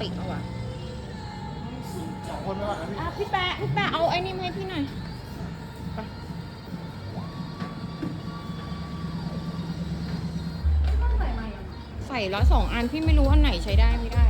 ติเอาว่ะพี่แปะพี่แปะเอาไอ้นี่มาให้พี่หน่อยใส่แล้วสองอันพี่ไม่รู้อันไหนใช้ได้ไม่ได้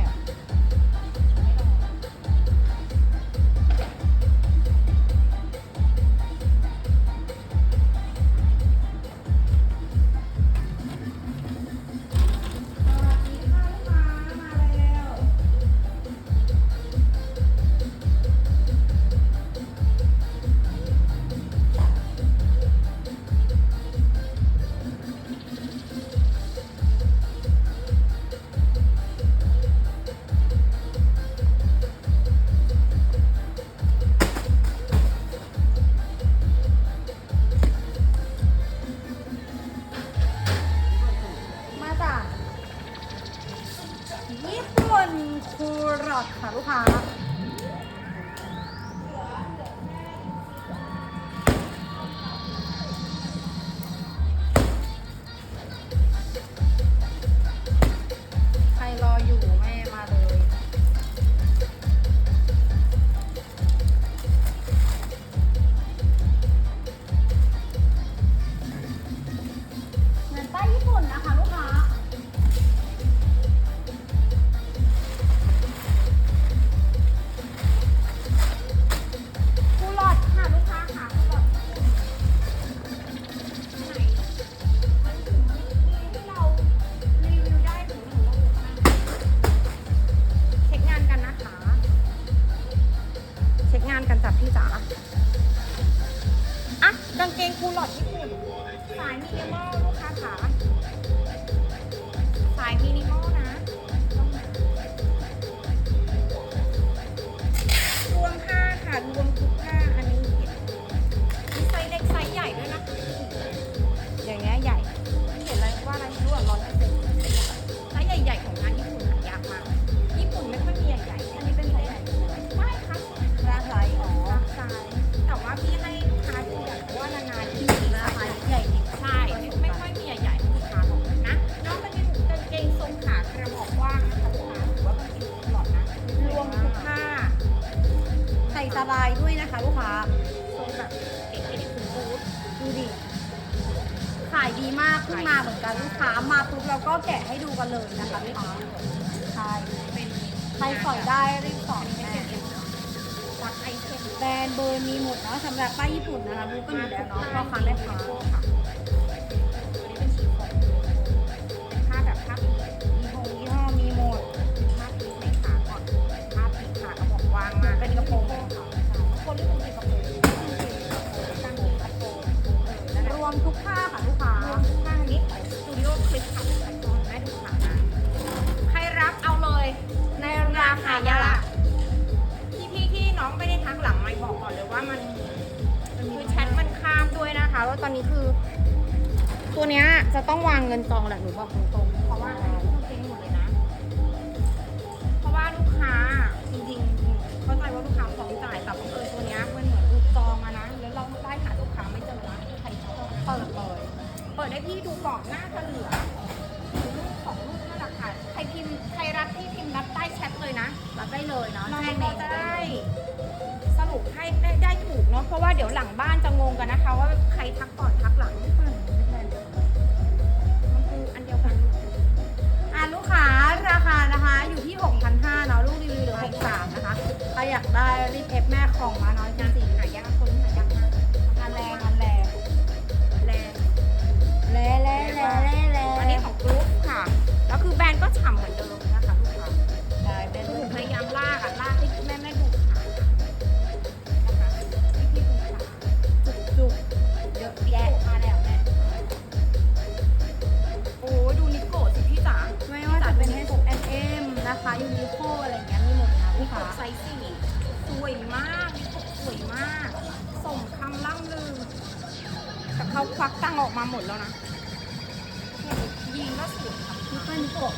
นิโกะ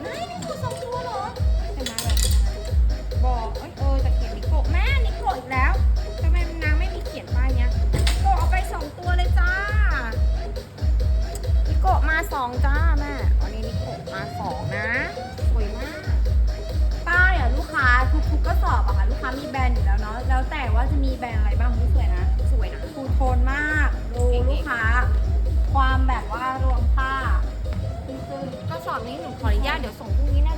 ไม่นิโกะสองตัวหรอแต่มแบบบอกเอออแเขียนนิโกะแม่นิโกะอีกแล้วทำไมนางไม่มีเขียนป้ายเนี้ยโกะเอาไปสองตัวเลยจ้านิโกะมาสองจ้าแม่อันนี้นิโกะมาสองนะสวยมากป้ายอะลูกค้าทุกๆกก็สอบอะค่ะลูกค้ามีแบรนด์อยู่แล้วเนาะแล้วแต่ว่าจะมีแบรนด์อะไรบ้างสวยนะสวยนะคูโทนมากดูลูกค้า ความแบบว่ารวม สอบนี้หนูขออนุญาตเดี๋ยวส่งพรุ่งนี้นะเดี๋ยวหนูถ่า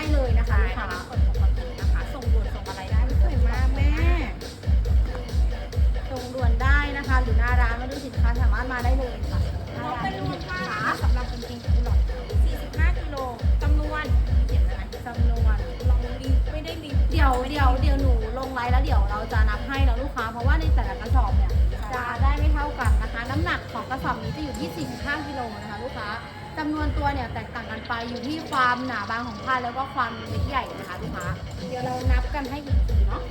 ได้เลยนะคะใช่ลูกค่ะค้าเปิดปกตินะคะ ส่งด่วนส่งอะไรได้สวยมากแม่ ส่งด่วนได้นะคะ หรือหน้าร้านมาดูสินค้าสามารถมาได้เลยค่ะหน้าเราร้านเป็นรวมค่านะคะสำหรับจริงๆคือหลอด45กิโลจำนวนเขียนแล้วนะจำนวนลองรีไม่ได้รีเดี๋ยวเดี๋ยวเดี๋ยวหนูลงไลน์แล้วเดี๋ยวเราจะนับให้แล้วลูกค้าเพราะว่าในแต่ละกระสอบเนี่ยจะได้ไม่เท่ากันนะคะ น้ำหนักของกระสอบนี้จะอยู่ที่45กิโลนะคะ ลูกค้า จำนวนตัวเนี่ยแตกต่างกันไปอยู่ที่ความหนาบางของผ้าแล้วก็ความเล็กใหญ่นะคะลูกค้าเดี๋ยวเรานับกันให้อีกทีเนาะ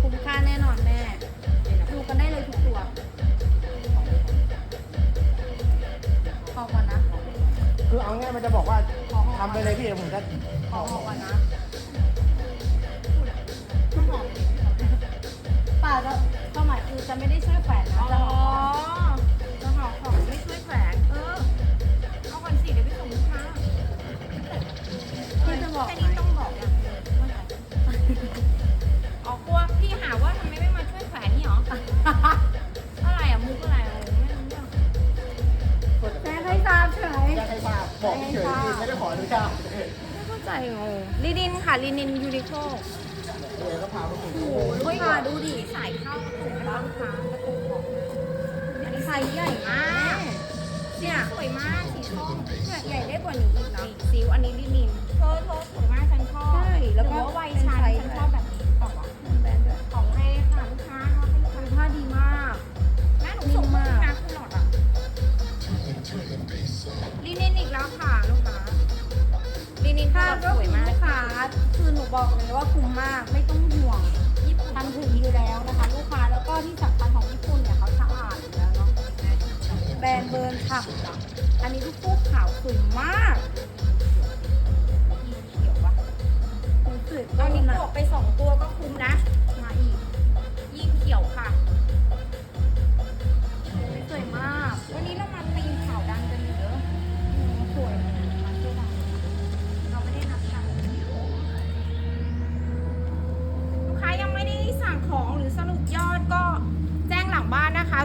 คุ้มค่าแน่นอนแม่ดูกันได้เลยทุกตัวพอก่อนนะคือเอาง่ายมันจะบอกว่าทำไปเลยพี่เดี๋ยวผมจะพอก่อนนะข้าวหอมป่าจะก็หมายคือจะไม่ได้ช่วยแขวน ทราบบอกเฉยๆพี่ไม่ได้ขออนุญาตไม่เข้าใจงงลินินค่ะลินินยูนิโคเดี๋ยวก็พาไปคุยโอ้โหลูกค้าดูดิที่ใส่เข้ากระตุกนะคะลูกค้ากระตุกของอันนี้ไซส์ใหญ่มากเนี่ยสวยมากสีส้มเนี่ยใหญ่ได้กว่านี้อีกนะสีซิวอันนี้ลินินเธอเธอสวยมากฉันชอบใช่แล้วก็หรือว่าวัยฉันเป็นไซส์ฉันชอบ คือหนูบอกเลยว่าคุ้มมากไม่ต้องห่วงญี่ปุ่นทันถึงอยู่แล้วนะคะ ลูกค้าแล้วก็ที่สำคัญของญี่ปุ่นเนี่ยเขาสะอาดอยู่แล้วเนาะแบรนด์เบิร์นค่ะอันนี้ลูกคู่ขาวสวยมากเขียววะรู้สึกเอนนี้บวกไปสองตัวก็คุ้มนะ มาอีกยีนเขียวค่ะ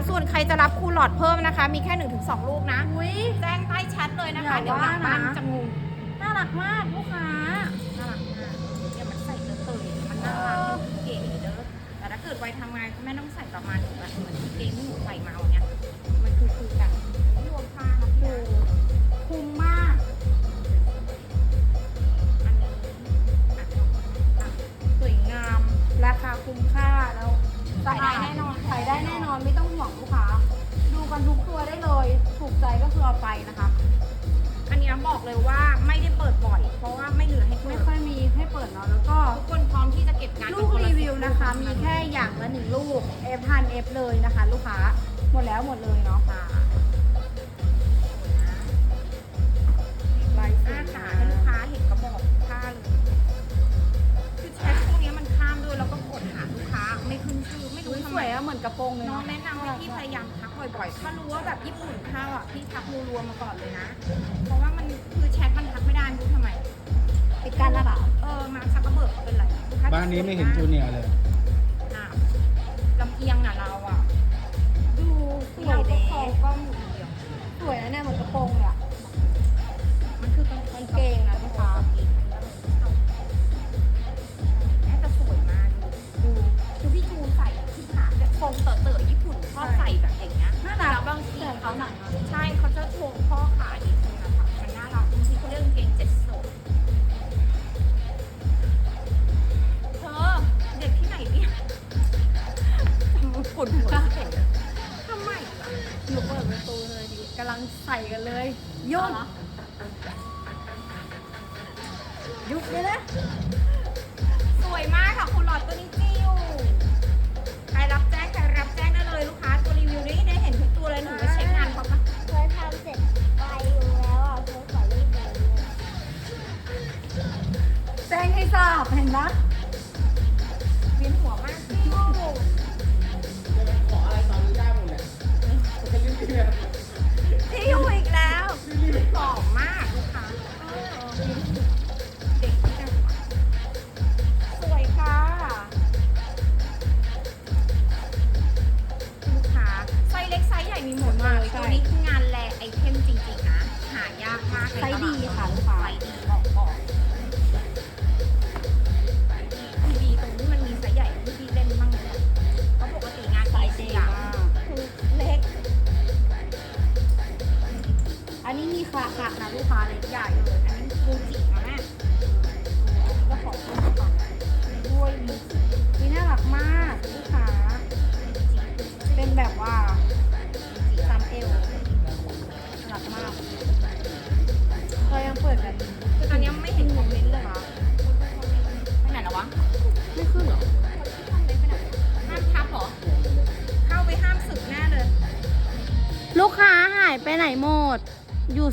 ส่วนใครจะรับคูลหลอดเพิ่มนะคะ มีแค่1นถึงสลูกนะ อุ้ยแจ้งใต้แชทเลยนะคะอย่าเดี๋ยวหลังบ้านว่านะจะงงน่ารักมากลูกค้า น่ารักมากเดี๋ยวมันใส่เตยๆมันน่ารักเก๋เด้อ แต่ถ้าเกิดไว้ทำงานก็ไม่ต้องใส่ประมาณหนึ่งแบบเหมือนเกงที่หนูใส่มาวันเนี้ยมันคือคือกันรวมผ้านะพี่ดูนะคุ้มมากอันนี้อะอะสวยงาม ราคาคุ้มค่าแล้วใส่ได้แน่นอนใส่ได้แน่น อนไม่ต้องห่วงลูกค้า ดูกันทุกตัวได้เลย ถูกใจก็คือเอาไปนะคะ อันนี้บอกเลยว่าไม่ได้เปิดบ่อย เพราะว่าไม่เหลือให้เปิไม่ดค่อยมีให้เปิดเนาะแล้วก็ทุกคนพร้อมที่จะเก็บงานลูกรีวิวนะคะ มีแค่อย่างละหนึ่งลูก F พัน F เลยนะคะ ลูกค้า หมดแล้วหมดเลยเนาะ ค่ะ สไมวยอะเหมือนกระโปรงเลยน้องเนาะแนะนำให้พี่พยายามทักบ่อยๆ ถ้ารู้ว่าแบบญี่ปุ่นเข้าอะพี่ทักรัวๆมาก่อนเลยนะ เพราะว่ามันคือแชทมันทักไม่ได้ไม่รู้ทำไม ติดกันนะคะเออมาซักกระเบิกเขาเป็นไรลูกค้บ้านนี้ไม่เห็นจูเนียร์เลย ล่ะหนูเปิดประตูเลยดีกำลังใส่กันเลย ยุ่นยุบเลยนะสวยมากค่ะคุณหลอดตัวนี้จิวใครรับแจ้งใครรับแจ้งได้เลยลูกค้าตัวรีวิวนี้ได้เห็นทุกตัวเลยหนูไปเช็คงานเขาปะเคยทำเสร็จไปอยู่แล้วอะเคยขอรีบเลยแจ้งให้ทราบเห็นไหม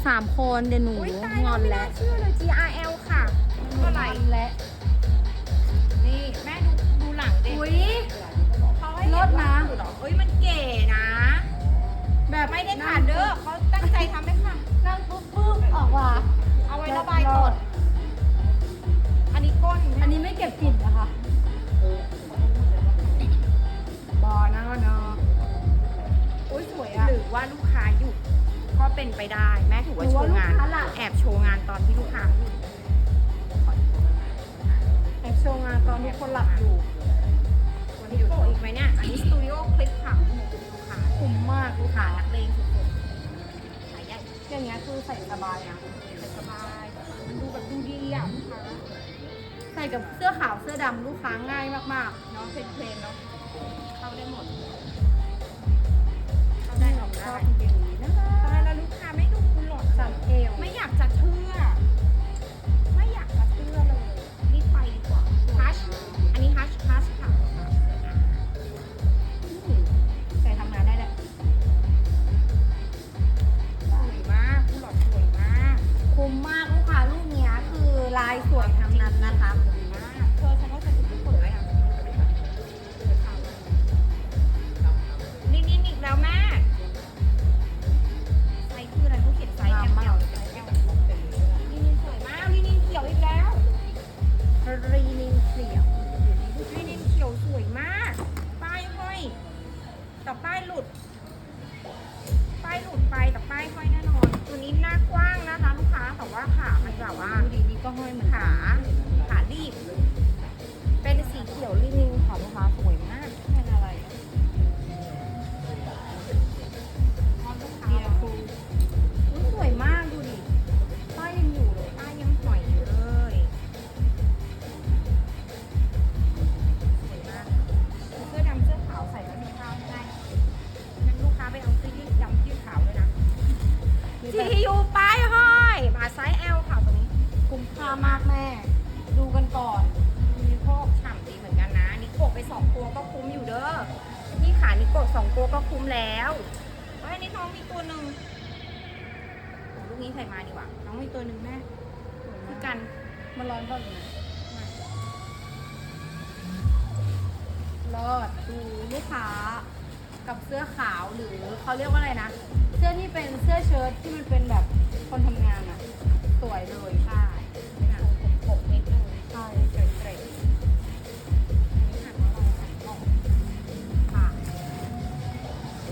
สามคนเดี๋ยวหนูอุ้ยตายงเราอนไม่แล้น่าวเชื่อเลย GRL ค่ เป็นไปได้ แม่ถือว่าโชว์งานหรือว่าลูกค้าหลับแอบโชว์งานตอนที่ลูกค้าหยุดแอบโชว์งานตอนทุกคนหลับอยู่ วันนี้โปะอีกไหมเนี่ย อันนี้สตูดิโอคลิปค่ะลูกค้าคุ้มมากลูกขาค้านักเลงสุดๆขายใหญ่อย่างเงี้ยคือใส่สบายนะสบายมันดูแบบดูดีอะลูกค้าใส่กับเสื้อขาวเสื้อดำลูกค้าง่ายมากเนาะเพลนๆเนาะเข้าได้หมดๆ เข้าได้ออกชอได้บจริงๆนะตายแล้วลูกค้าไม่ดูคุณหลอดสั่งเอวไม่อยากจะเชื่อ ไม่อยากจะเชื่อเลยรีบไปดีกว่าฮัชอันนี้ฮัชฮัชค่ะใส่ทำงานได้แหละสวยมากคุณหลอดสวยมาก คุ้มมากลูกค้าลูกเนี้ยคือลายสวยทั้งนั้นนะคะ นี้ใส่มาดีกว่า น้องมีตัวหนึ่งแม่คือกัน มันร้อนก่อนนะรอดดูลูกค้ากับเสื้อขาวหรือเขาเรียกว่าอะไรนะ เสื้อที่เป็นเสื้อเชิ้ตที่มันเป็นแบบคนทำงานอะสวยเลยค่ะผมผมนิดนึงใช่เกรดเกรดอันนี้หันมาลองหันออกค่ะ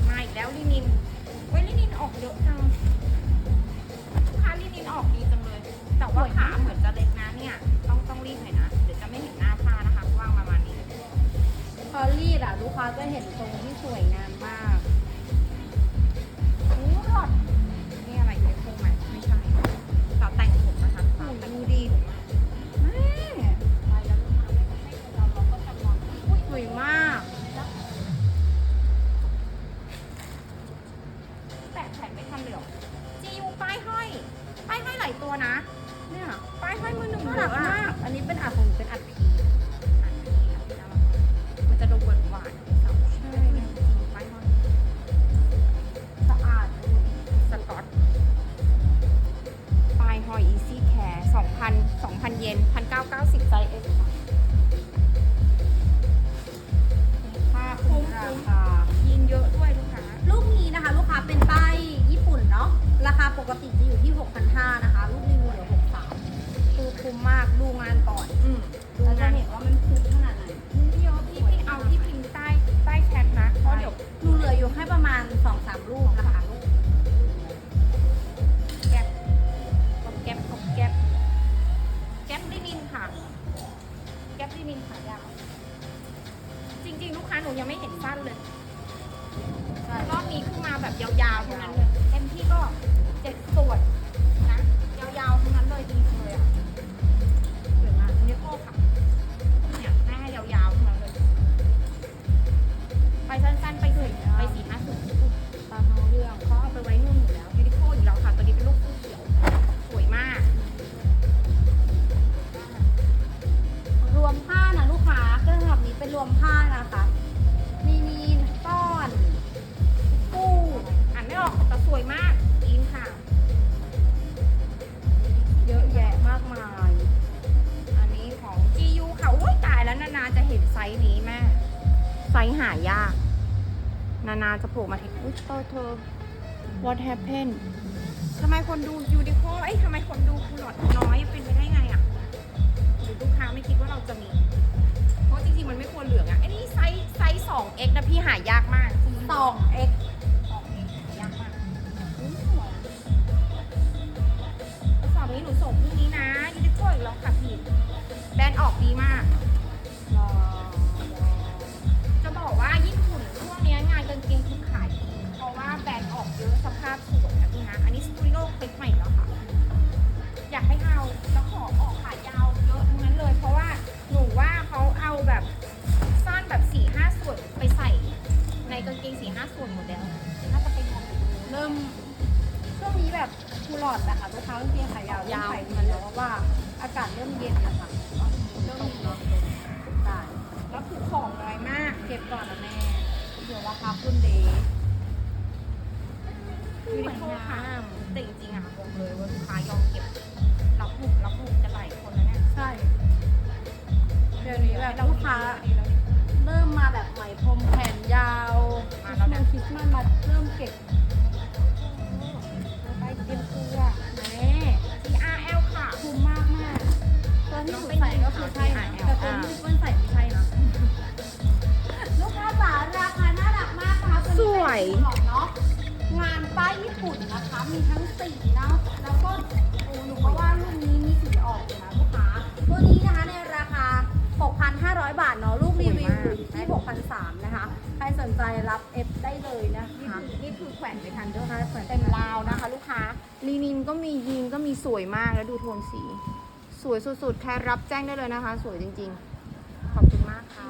มาอีกแล้วลินิน ว่าขาเหมือนจะเล็กนะเนี่ย ต้องต้องรีบหน่อยนะ เดี๋ยวจะไม่เห็นหน้าผ้านะคะว่างประมาณนี้ พอรีดอะลูกค้าจะเห็นทรงที่สวยงามมาก มผ้านะคะ มีมีนก้อนกู้อ่านไม่ออกแต่สวยมากอินค่ะ เยอะแยะมากมาย อันนี้ของ GU ค่ะอุ้ยตายแล้วนานาจะเห็นไซส์นี้แม่ ไซส์หายาก นานาจะโผล่มาทีอุ้ยเธอเธอ what happened ทำไมคนดูยูนิโคเอ้ยทำไมคนดูคูหลอดน้อยเป็นไปได้ไงอะหรือลูกค้าไม่คิดว่าเราจะมี เพราะจริงๆ มันไม่ควรเหลืองอะไอ้นี่ไซส์ไซส์ 2x นะพี่หายากมากสองเอ็ก 2x หายากมากกระสอบนี้หนูส่งพรุ่งนี้นะยูนิโคอีกแล้วค่ะพี่ แบรนด์ออกดีมาก แบบคูลอดนะคะลูกค้ากางเกงขายาวยาวขายดีแล้วเพราะว่าอากาศเริ่มเย็นนะคะเริ่มมีลดลงได้แล้วคือของน้อยมาก เก็บก่อนนะแม่ เดี๋ยวราคาขึ้นเดย์ยูนิโคค่ะแต่จริงๆอะบอกเลยว่าลูกค้ายอมเก็บรับหมุกรับหมุกกันหลายคนแล้วเนี่ยใช่ เดี๋ยวนี้แบบลูกค้าเริ่มมาแบบไหมพรมแขนยาวมาแล้วเนี่ยคริสต์มาสมาเริ่มเก็บไป เตรียมตัวแม่ TRL ค่ะ คุ้มมากมากตัวที่หนูใส่ก็คือใช่นะแต่ตัวที่พี่เปิ้ลใส่ไม่ใช่นะลูกค้าจ๋าราคาน่ารักมากนะคะสวยเนของเนาะงานป้ายญี่ปุ่นนะคะ มีทั้งสีเนาะแล้วก็โอ้หนูก็ว่ารุ่นนี้มีสีออกเลยนะลูกค้าตัวนี้นะคะในราคา 6,500 บาทเนาะลูกรีวิวอยู่ที่6,300นะคะ ใครสนใจรับเอฟได้เลยนะนี่คะคือนี่คือแขวนไปทันดอร์ใช่แขวนเต็มราวนะคะ ลูกค้า ลีนินก็มียีนก็มีสวยมากแล้วดูโทนสี สวยสุดๆ ใครรับแจ้งได้เลยนะคะ สวยจริงๆ ขอบคุณมากค่ะ